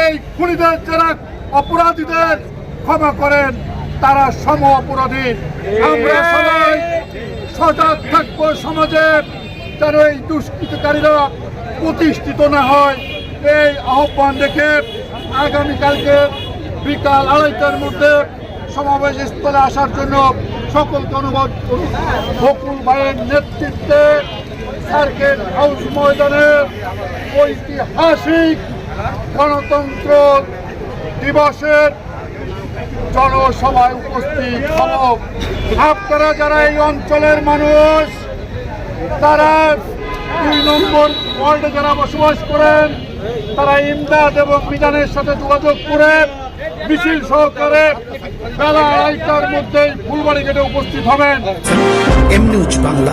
এই খুনিদের যারা অপরাধীদের ক্ষমা করেন তারা সম অপরাধী আমরা সবাই সজাগ থাকব সমাজে, যেন এই দুষ্কৃতকারীরা প্রতিষ্ঠিত না হয় এই আহ্বান রেখে আগামীকালকে বিকাল আড়াইটার মধ্যে সমাবেশ স্থলে আসার জন্য সকলকে অনুরোধ। বকুল ভাইয়ের নেতৃত্বে সার্কেট হাউস ময়দানে ঐতিহাসিক গণতন্ত্র দিবসের জনসভায় উপস্থিত হব। আপনারা যারা এই অঞ্চলের মানুষ, তারা দুই নম্বর ওয়ার্ডে যারা বসবাস করেন, তারা ইমদাদ এবং মিজানের সাথে যোগাযোগ করে মিছিল সহকারে বেলা আড়াইটার মধ্যেই ফুলবাড়ি গেটে উপস্থিত হবেন। M news Bangla.